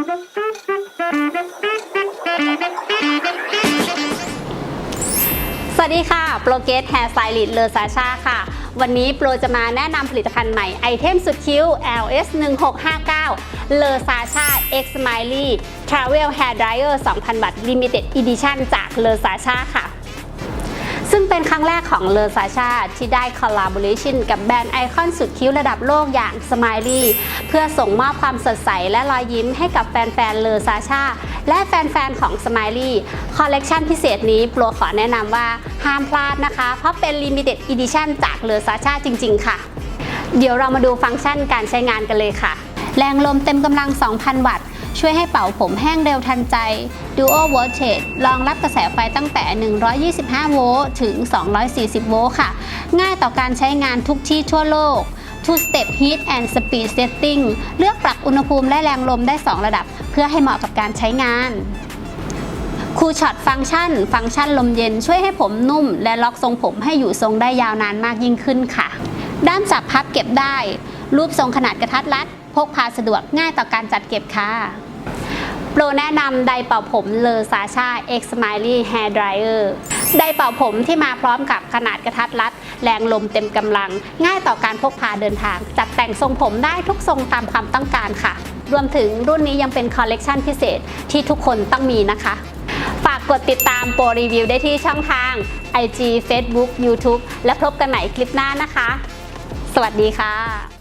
สวัสดีค่ะ โปรเกสแฮร์สไตลิสต์เลอซาชาค่ะ วันนี้โปรจะมาแนะนำผลิตภัณฑ์ใหม่ไอเทมสุดคิ้ว LS 1659เลอซาชา X Smiley Travel Hair Dryer 2,000 วัตต์ Limited Edition จากเลอซาชาค่ะ เป็นครั้งแรกของเลอซาชาที่ได้ collaboration กับแบรนด์ไอคอนสุดคิ้วระดับโลกอย่าง Smiley เพื่อส่งมอบความสดใสและรอยยิ้มให้กับแฟนๆเลอซาชาและแฟนๆของ Smiley คอลเลกชันพิเศษนี้โปรขอแนะนำว่าห้ามพลาดนะคะ เพราะเป็น Limited Edition จากเลอซาชาจริง ๆ ค่ะ เดี๋ยวเรามาดูฟังก์ชันการใช้งานกันเลยค่ะ แรงลมเต็มกำลัง 2,000 วัตต์ ช่วยให้เป่าผมแห้งเร็วทันใจ Duo Voltage รองรับกระแสไฟตั้งแต่ 125 โวลต์ถึง 240 โวลต์ค่ะ ง่ายต่อการใช้งานทุกที่ทั่วโลก Two Step Heat and Speed Setting เลือกปรับอุณหภูมิและแรงลมได้ 2 ระดับ เพื่อให้เหมาะกับการใช้งานคูช็อตฟังก์ชัน ฟังก์ชันลมเย็นช่วยให้ผมนุ่ม และล็อกทรงผมให้อยู่ทรงได้ยาวนานมากยิ่งขึ้นค่ะ ด้ามจับพับเก็บได้ รูปทรงขนาดกระทัดรัด พกพาสะดวกง่ายต่อการจัดเก็บค่ะ โปรแนะนำไดเป่าผมเลอซาชา X Smiley Hair Dryer ไดร์เป่าผมที่มาพร้อมกับขนาดกระทัดรัด แรงลมเต็มกำลัง ง่ายต่อการพกพาเดินทาง จัดแต่งทรงผมได้ทุกทรงตามความต้องการค่ะ รวมถึงรุ่นนี้ยังเป็นคอลเลกชันพิเศษที่ทุกคนต้องมีนะคะ ฝากกดติดตามโปรรีวิวได้ที่ช่องทาง IG Facebook YouTube และพบกันใหม่คลิปหน้านะคะ สวัสดีค่ะ